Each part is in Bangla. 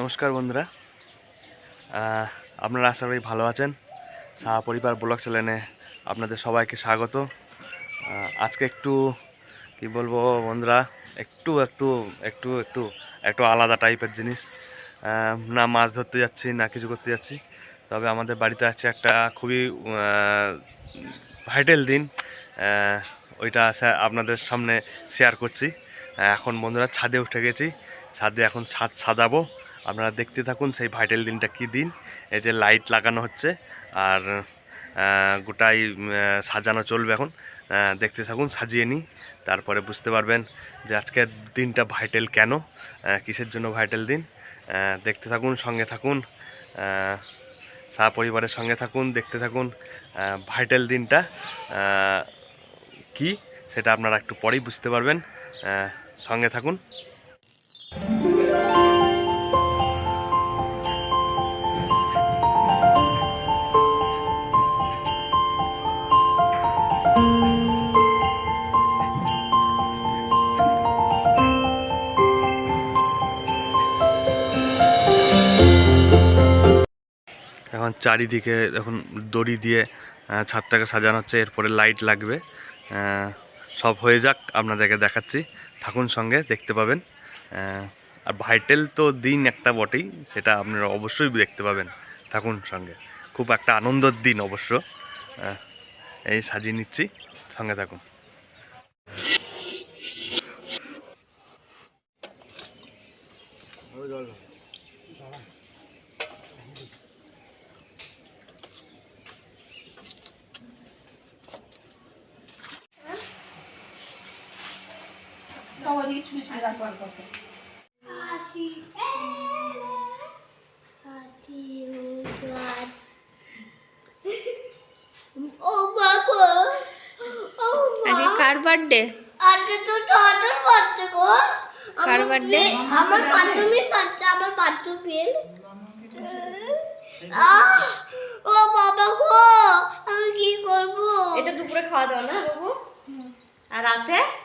নমস্কার বন্ধুরা। আপনারা আশা করি ভালো আছেন। সাহা পরিবার ব্লগ চ্যানেলে আপনাদের সবাইকে স্বাগত। আজকে একটু, কি বলব বন্ধুরা, একটু একটু একটু একটু একটু আলাদা টাইপের জিনিস। না মাছ ধরতে যাচ্ছি, না কিছু করতে যাচ্ছি। তবে আমাদের বাড়িতে আছে একটা খুবই ভাইটাল দিন। ওইটা আপনাদের সামনে শেয়ার করছি। এখন বন্ধুরা ছাদে উঠে গেছি। ছাদে এখন ছাদ সাজাবো। আপনারা দেখতে থাকুন সেই ভাইটাল দিনটা কি দিন। এই যে লাইট লাগানো হচ্ছে আর গোটাই সাজানো চলবে এখন। দেখতে থাকুন, সাজিয়ে নিই। তারপরে বুঝতে পারবেন যে আজকের দিনটা ভাইটাল কেন কিসের জন্য ভাইটাল দিন। দেখতে থাকুন, সঙ্গে থাকুন সারা পরিবারের সঙ্গে থাকুন, দেখতে থাকুন ভাইটাল দিনটা কি সেটা আপনারা একটু পরেই বুঝতে পারবেন। সঙ্গে থাকুন। চারিদিকে এখন দড়ি দিয়ে ছাদটাকে সাজানো হচ্ছে, এরপরে লাইট লাগবে। সব হয়ে যাক, আপনাদেরকে দেখাচ্ছি। থাকুন সঙ্গে, দেখতে পাবেন। আর ভাইটেল তো দিন একটা বটেই, সেটা আপনারা অবশ্যই দেখতে পাবেন। থাকুন সঙ্গে। খুব একটা আনন্দের দিন অবশ্য। এই সাজিয়ে নিচ্ছি। সঙ্গে থাকুন। সবাই ছুঁড়ে ছুঁড়ে রাখবার কথা। আজকে কার বার্থডে আজকে তো ঠান্ডার বাচ্চা গো। কার আমার বান্ধবীর বাচ্চা আমার ও বাবা গো আমি কি করব? এটা দুপুরে খাওয়া দাওয়া না বাবু? আর রাতে?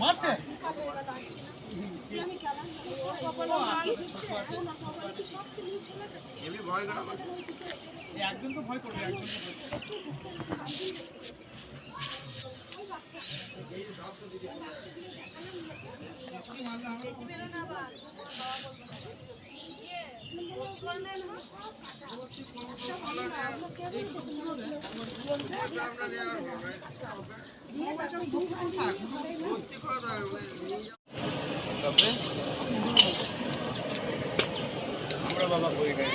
মারছে? একজন তো ভয় করবে একজন মারলে আমরা আমরা বাবা করি না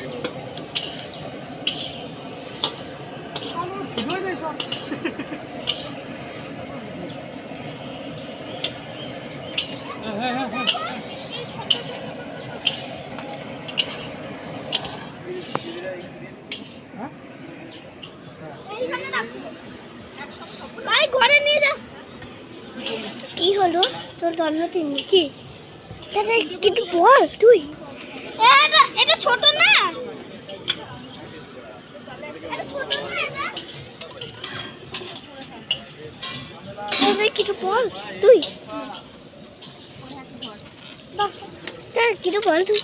ভাই ঘরে নিয়ে যা। কি হলো? তোর জন্মদিন কি দাদা কিন্তু বল তুই। এটা এটা ছোট না। কিছু বল তুই। কিছু বল তুই।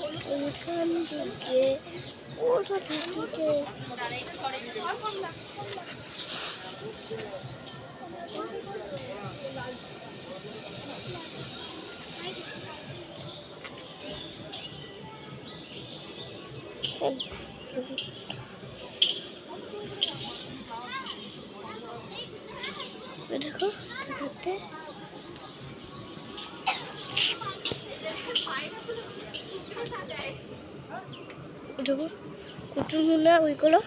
ওখান থেকে ওটা থেকে দেখো ধরতে দেখো কুটুমগুলো ওইগুলো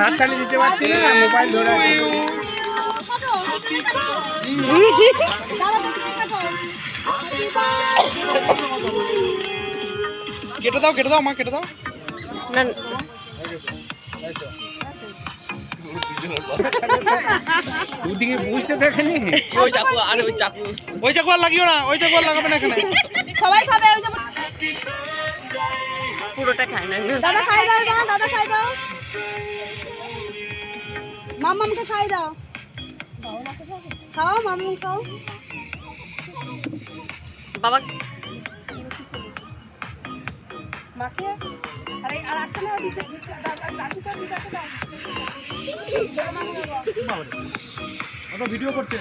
ইউ আমি তো হাত টানি দিতে পারছি না মোবাইল ধরে কেটে দাও কেটে দাও মা কেটে দাও। না। দুদিকে বুঝতে দেখেনি? ওই চাকু আর ওই চাকু। ওই চাকু আর লাগিও না ওই চাকু আর লাগাবে না এখানে। পুরোটা খায় না। দাদা খাই দাও দাদা খাই দাও। মামামকে খাই দাও। খাও মামু খাও। বাবা। মাকে? আরে আর একটা না দিতে দাদুটা দিতে দাও। ওটা ভিডিও করছে।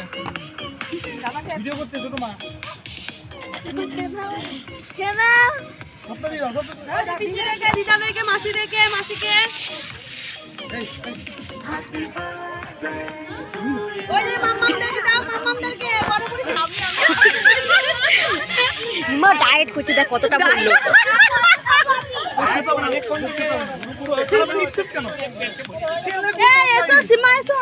ভিডিও করছে ছোট মা। মাসিকে সামনে মা ডায়েট করছে দেখ কতটা বলল। এসো সীমা এসো।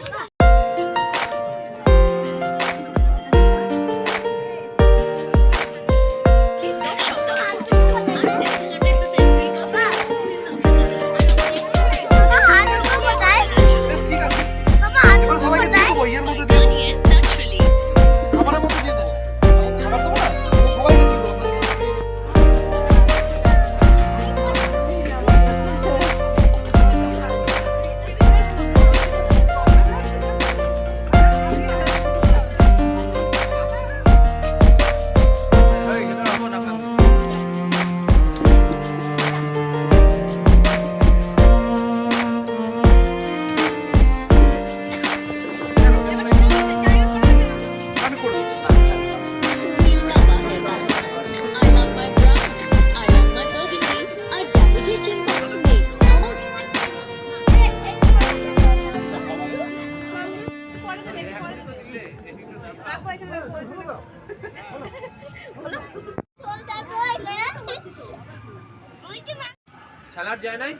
স্যালাড যায় নাই?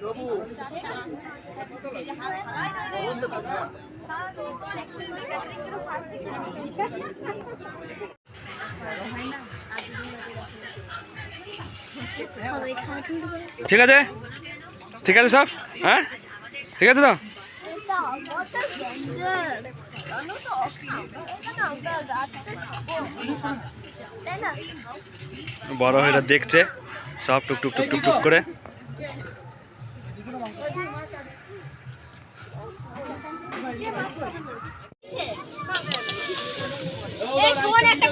প্রভু। ঠিক আছে? ঠিক আছে সব? হ্যাঁ? ঠিক আছে তো? বড় হয়ে দেখছে সব টুক টুক টুক টুক টুক করে। একটা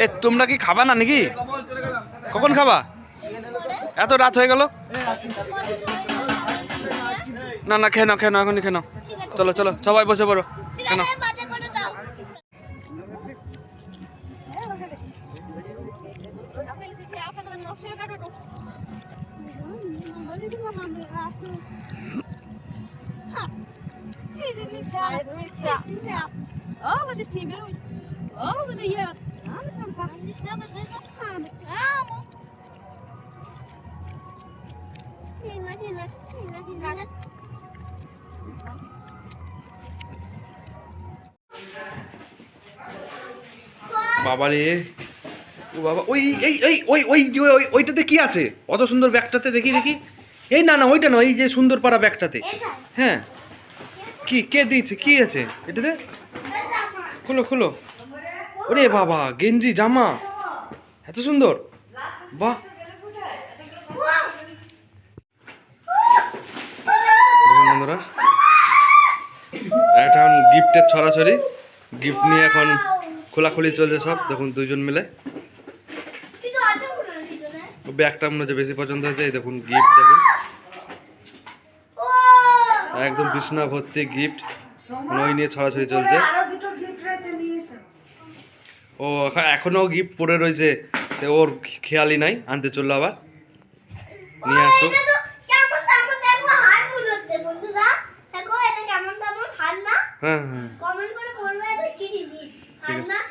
এ তোমরা কি খাবা না নাকি কখন খাবা এত রাত হয়ে গেল না না খেয়ে নাও খেয়ে নাও এখনই খেয়ে নাও চলো চলো সবাই বসে পড়ো করে দাও Over the TV. Over the year. বাবা রে। ও বাবা, ওই, এই এই, ওই ওই ওই ওইটাতে কি আছে? অত সুন্দর ব্যাগটাতে দেখি দেখি। এই না না, ওইটা নয়, এই যে সুন্দর ব্যাগটাতে। হ্যাঁ। কি, কে দিয়েছে? কি আছে? এটাতে? খুলো খুলো। ওরে বাবা, গেঞ্জি, জামা। এত সুন্দর। বাহ। বন্ধুরা এখন গিফটের ছড়াছড়ি। গিফট নিয়ে এখন খোলাখুলি চলছে সব। দেখুন দুইজন মিলে। ব্যাগটা মনে হচ্ছে বেশি পছন্দ হয়েছে। এই দেখুন গিফট, দেখুন। একদম বিছনা ভর্তি গিফট। ওই নিয়ে ছড়াছড়ি চলছে। ও এখন এখনও গিফট পড়ে রয়েছে। সে ওর খেয়ালই নাই আনতে চলল আবার। নিয়ে না? হ্যাঁ হ্যাঁ। ঠিক করে